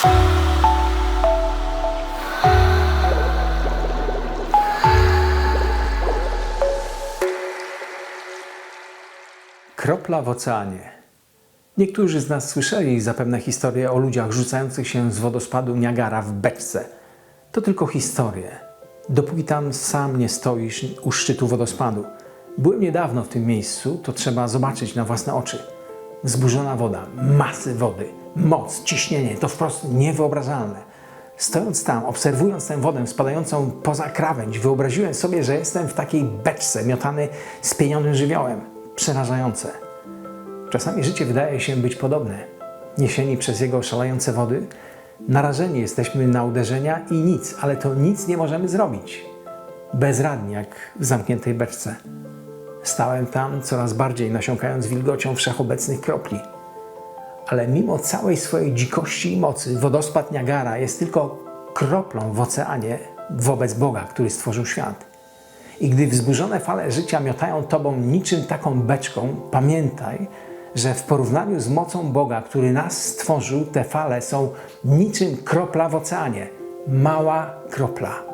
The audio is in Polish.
Kropla w oceanie. Niektórzy z nas słyszeli zapewne historię o ludziach rzucających się z wodospadu Niagara w beczce. To tylko historie. Dopóki tam sam nie stoisz u szczytu wodospadu. Byłem niedawno w tym miejscu, to trzeba zobaczyć na własne oczy. Wzburzona woda, masy wody, moc, ciśnienie to wprost niewyobrażalne. Stojąc tam, obserwując tę wodę spadającą poza krawędź, wyobraziłem sobie, że jestem w takiej beczce miotany spienionym żywiołem. Przerażające. Czasami życie wydaje się być podobne. Niesieni przez jego szalejące wody, narażeni jesteśmy na uderzenia i nic, ale to nic nie możemy zrobić. Bezradni jak w zamkniętej beczce. Stałem tam, coraz bardziej nasiąkając wilgocią wszechobecnych kropli. Ale mimo całej swojej dzikości i mocy, wodospad Niagara jest tylko kroplą w oceanie wobec Boga, który stworzył świat. I gdy wzburzone fale życia miotają tobą niczym taką beczką, pamiętaj, że w porównaniu z mocą Boga, który nas stworzył, te fale są niczym kropla w oceanie. Mała kropla.